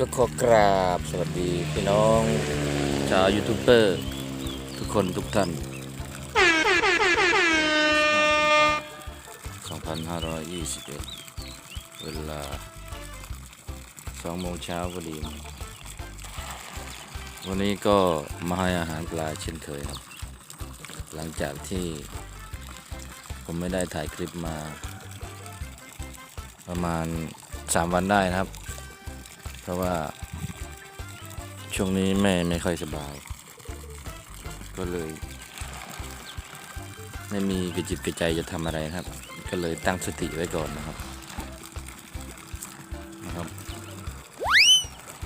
ก็ขอกราบสวัสดีพี่น้องชาวยูทูบเบอร์ทุกคนทุกท่าน 2521 เวลา2โมงเช้าพอดี วันนี้ก็มาให้อาหารปลาเช่นเคยครับ หลังจากที่ผมไม่ได้ถ่ายคลิปมา ประมาณ 3 วันได้นะครับ เพราะว่า ช่วงนี้แม่ไม่ค่อยสบาย ก็เลย ไม่มีกระจิตกระใจจะทำอะไรครับ ก็เลยตั้งสติไว้ก่อนนะครับนะครับ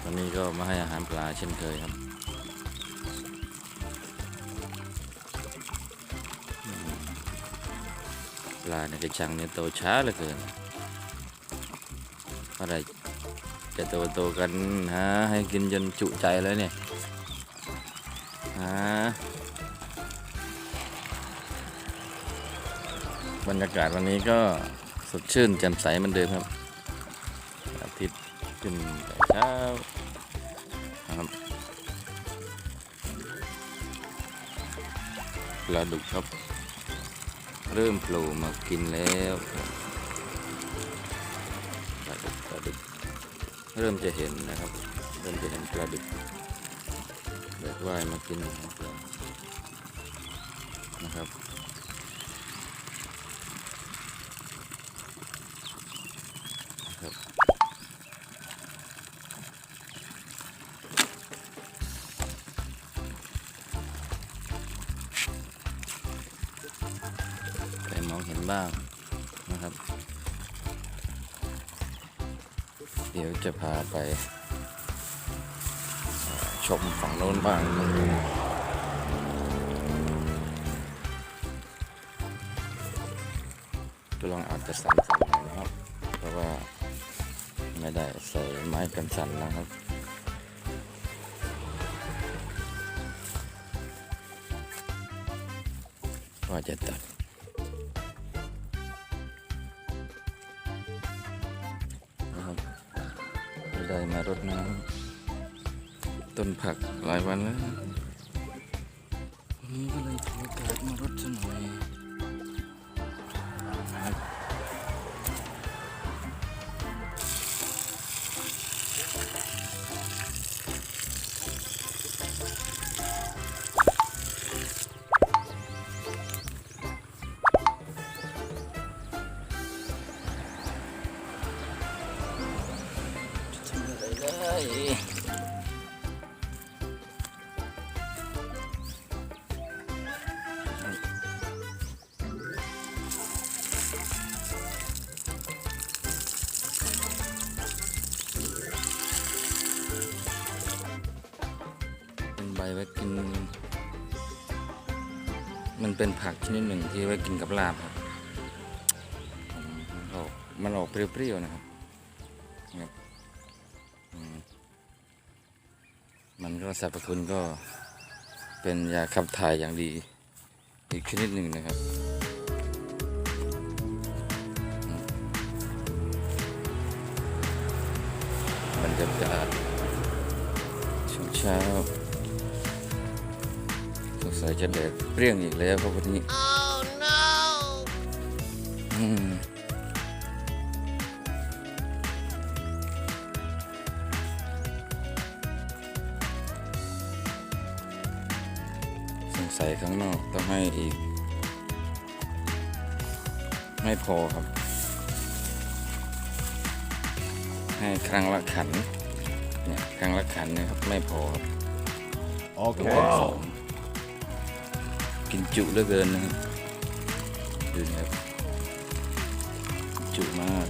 วันนี้ก็มาให้อาหารปลาเช่นเคยครับปลาในกระชังเนี่ยโตช้าเหลือเกินอะไร จะโตโตๆกันฮะให้กินจนจุใจแล้วเนี่ยฮะบรรยากาศวันนี้ก็สดชื่นแจ่มใสเหมือนเดิมครับ อาทิตย์ขึ้นแต่เช้านะครับปลาดุกครับ เริ่มโผล่มากินแล้วปลาดุกปลาดุก เริ่มจะเห็นนะครับ เริ่มจะเห็นปลาดุกแบบว่ายมากินนะครับนะครับครับแต่มองเห็นบ้างนะครับ เดี๋ยวจะพาไปชมฝั่งโน้นบ้างก็ลองอาจจะสั่นๆหน่อยนะครับ เพราะว่าไม่ได้ใส่ไม้กันสั่นนะครับว่าจะตัด ไม่ได้มารดน้ำต้นผักหลายวันแล้ววันนี้ก็เลยถือโอกาสมารดซะหน่อย เป็นใบไว้กิน มันเป็นผักชนิดหนึ่งที่ไว้กินกับลาบครับอืมออกมันออกเปรี้ยวๆนะครับ มันก็สรรพคุณก็เป็นยาขับถ่ายอย่างดี อีกชนิดหนึ่งนะครับอืมบรรยากาศช่วงเช้าสงสัยจะแดดเปรี้ยงอีกแล้วครับวันนี้ oh, no. อืม สงสัยข้างนอกต้องให้อีก ไม่พอครับ ให้ครั้งละขันเนี่ยครั้งละขันเนะครับไม่พอครับต้องเป็นสองกินจุเหลือเกินนะครับดูนะครับจุมาก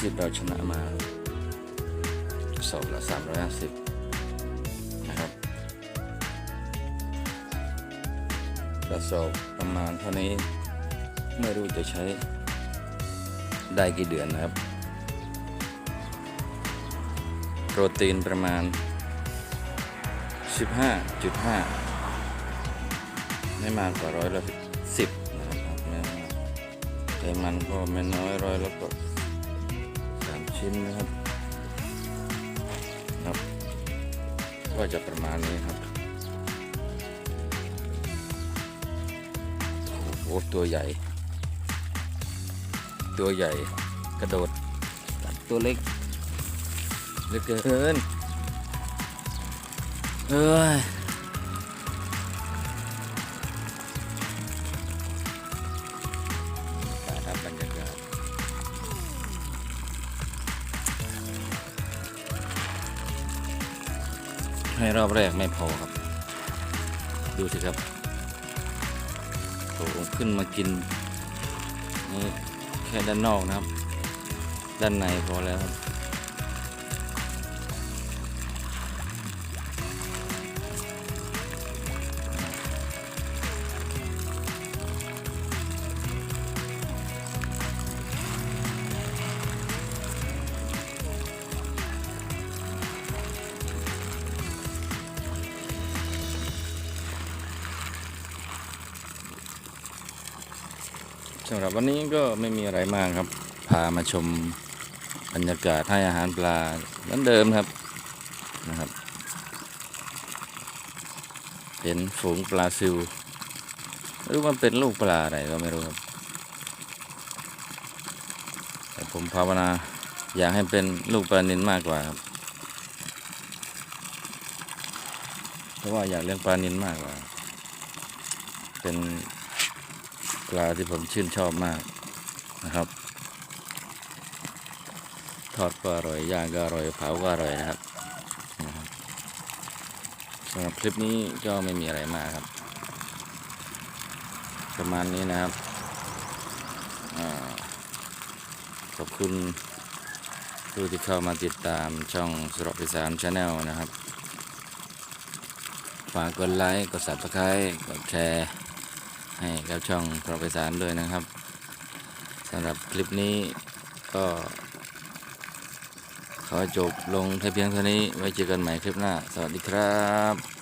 สิบเราชนะมาสอบละสามร้อยห้าสิบนะครับกระสอบประมาณเท่านี้ไม่รู้จะใช้ได้กี่เดือนนะครับ โปรตีนประมาณ 15.5 ไม่มากกว่าร้อยละสิบนะครับไม่มากไขมันก็ไม่น้อยร้อยล้วก็สา ชิ้นนะครับครับ ก็จะประมาณนี้ครับโอ้ตัวใหญ่ ตัวใหญ่กระโดดตัดตัวเล็กเหลือเกินเอ้ย ให้รอบแรกไม่พอครับ ดูสิครับโผล่ขึ้นมากินนี่แค่ด้านนอกนะครับ ด้านในพอแล้วครับ สำหรับวันนี้ก็ไม่มีอะไรมากครับ พามาชมบรรยากาศให้อาหารปลาเหมือนเดิมครับนะครับ เห็นฝูงปลาซิวไม่รู้มันเป็นลูกปลาอะไรก็ไม่รู้ครับ แต่ผมภาวนาอยากให้เป็นลูกปลานินมากกว่าครับ เพราะว่าอยากเลี้ยงปลานินมากกว่า เป็น ปลาที่ผมชื่นชอบมากนะครับ ทอดก็อร่อยย่างก็อร่อยเผาก็อร่อยนะครับสำหรับคลิปนี้ก็ไม่มีอะไรมากครับ ประมาณนี้นะครับอขอบคุณผู้ที่เข้ามาติดตามช่องสระพิสานชาแนลนะครับ ฝากกดไลค์ กด subscribe กดแชร์ ให้กับช่องพรไปสารด้วยนะครับสำหรับคลิปนี้ก็ ขอจบลงแค่เพียงเท่านี้ไว้เจอกันใหม่คลิปหน้า สวัสดีครับ